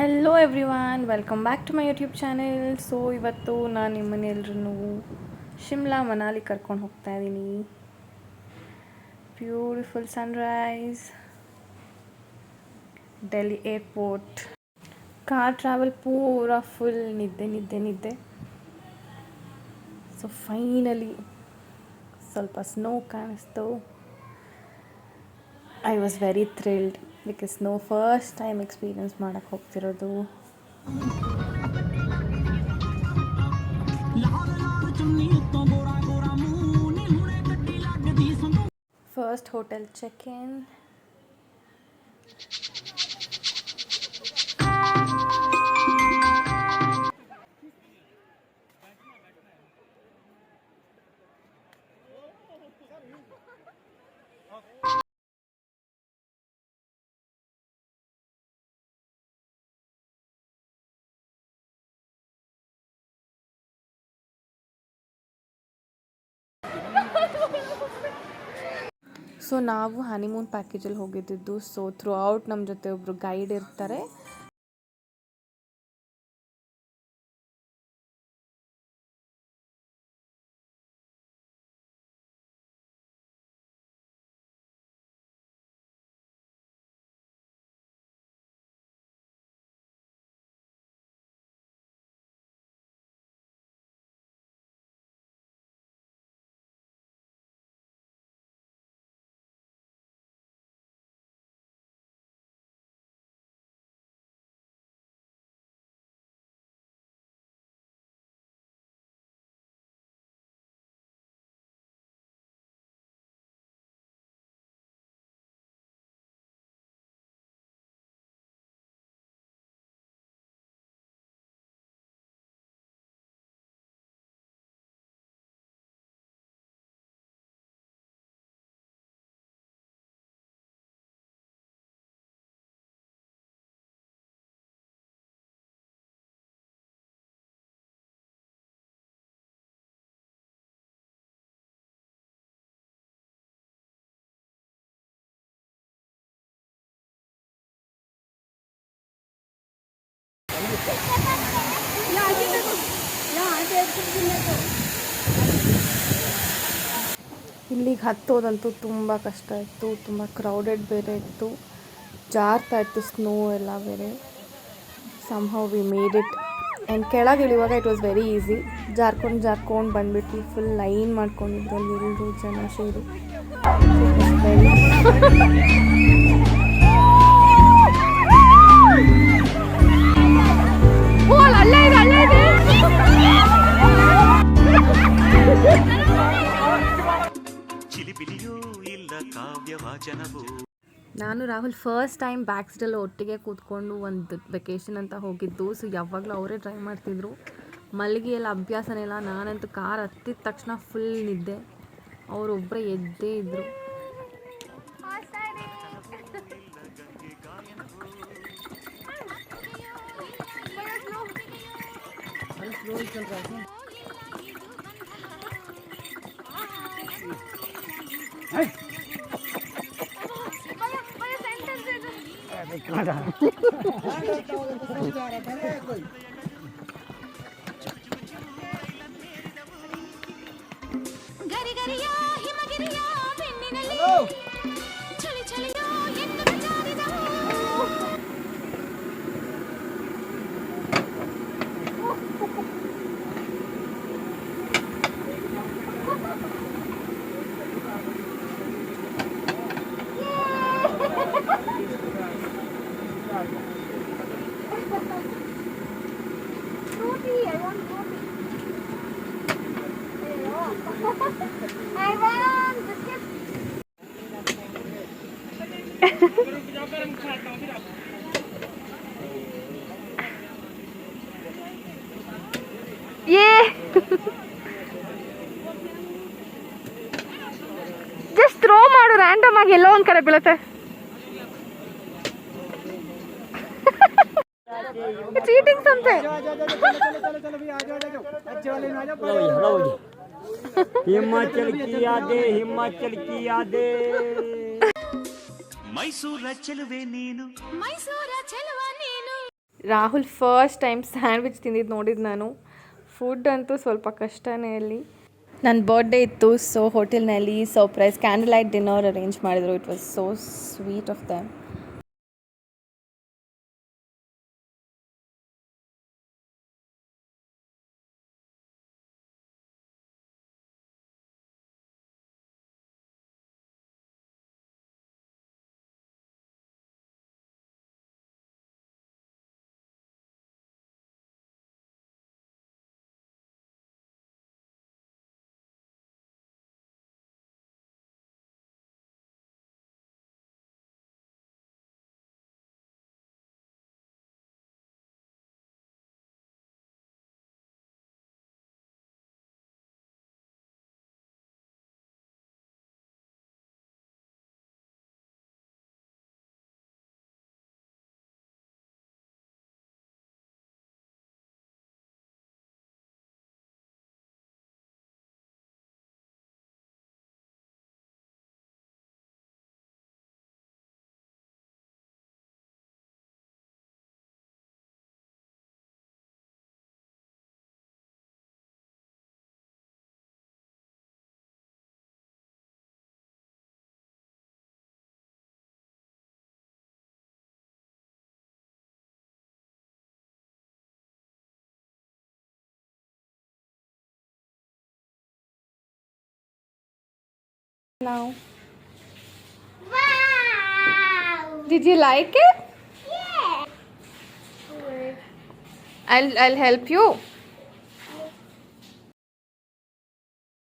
Hello every welcome back to my YouTube channel so ಇವತ್ತು ನಾನು ನಿಮ್ಮನ್ನೆಲ್ಲರೂ ಶಿಮ್ಲಾ ಮನಾಲಿ ಕರ್ಕೊಂಡು ಹೋಗ್ತಾ ಇದ್ದೀನಿ beautiful sunrise Delhi airport car travel ಪೂರ ಫುಲ್ ನಿದ್ದೆ ನಿದ್ದೆ ನಿದ್ದೆ. ಸೊ ಫೈನಲಿ ಸ್ವಲ್ಪ ಸ್ನೋ ಕಾಣಿಸ್ತು. I was very thrilled because snow first time experience ಮಾಡೋಕ್ಕೆ ಹೋಗ್ತಿರೋದು ಫಸ್ಟ್ ಹೋಟೆಲ್ ಚೆಕ್ ಇನ್ So ನಾವು ಹನಿಮೂನ್ ಪ್ಯಾಕೇಜಲ್ಲಿ ಹೋಗಿದ್ದಿದ್ದು ಸೊ ಥ್ರೂ ಔಟ್ ನಮ್ಮ ಜೊತೆ ಒಬ್ಬರು ಗೈಡ್ ಇರ್ತಾರೆ. ಇಲ್ಲಿಗೆ ಹತ್ತೋದಂತೂ ತುಂಬ ಕಷ್ಟ ಇತ್ತು, ತುಂಬ ಕ್ರೌಡೆಡ್ ಬೇರೆ ಇತ್ತು. ಜಾರ್ತಾ ಇತ್ತು ಸ್ನೋ ಎಲ್ಲ ಬೇರೆ. Somehow we made it and ಕೆಳಗೆ ಇಳಿಯುವಾಗ ಇಟ್ ವಾಸ್ ವೆರಿ ಈಸಿ ಜಾರ್ಕೊಂಡು ಜಾರ್ಕೊಂಡು ಬಂದ್ಬಿಟ್ಟು ಫುಲ್ ಲೈನ್ ಮಾಡ್ಕೊಂಡಿದ್ರು ಅಲ್ಲಿ ಎಲ್ಲರೂ ಜನ ಸೇರಿ. ನಾನು ರಾಹುಲ್ ಫಸ್ಟ್ ಟೈಮ್ ಬ್ಯಾಕ್ ಒಟ್ಟಿಗೆ ಕೂತ್ಕೊಂಡು ಒಂದು ವೆಕೇಷನ್ ಅಂತ ಹೋಗಿದ್ದು. ಸೊ ಯಾವಾಗಲೂ ಅವರೇ ಟ್ರೈ ಮಾಡ್ತಿದ್ರು. ಮಲ್ಲಿಗೆಯಲ್ಲಿ ಅಭ್ಯಾಸನೇ ಇಲ್ಲ. ನಾನಂತೂ ಕಾರ್ ಹತ್ತಿದ ತಕ್ಷಣ ಫುಲ್ ನಿದ್ದೆ. ಅವರೊಬ್ಬರೇ ಎದ್ದೇ ಇದ್ದರು कांटा हाँ, हाँ, हाँ। I want biscuit. ಏ ಜಸ್ಟ್ ಥ್ರೋ ಮಾಡು ರ್ಯಾಂಡಮ್ ಆಗಿ ಎಲ್ಲೋ ಒಂದು ಕಡೆ ಬೀಳುತ್ತೆ ಚೀಟಿಂಗ್ ಸಮಥಿಂಗ್ हिमाचल की यादें हिमाचल की यादें ಮೈಸೂರ ಚೆಲುವೆ ನೀನು ಮೈಸೂರ ಚೆಲುವ ನೀನು ರಾಹುಲ್ ಫಸ್ಟ್ ಟೈಮ್ ಸ್ಯಾಂಡ್ವಿಚ್ ತಿಂದಿದ್ದು ನೋಡಿದ್ದು ನಾನು ಫುಡ್ ಅಂತೂ ಸ್ವಲ್ಪ ಕಷ್ಟನೇ ಅಲ್ಲಿ ನನ್ನ ಬರ್ಡೇ ಇತ್ತು ಸೊ ಹೋಟೆಲ್ನಲ್ಲಿ surprise candle light dinner arrange ಮಾಡಿದರು it was so sweet of them Now, Wow! did you like it? Yeah! I'll I'll help you.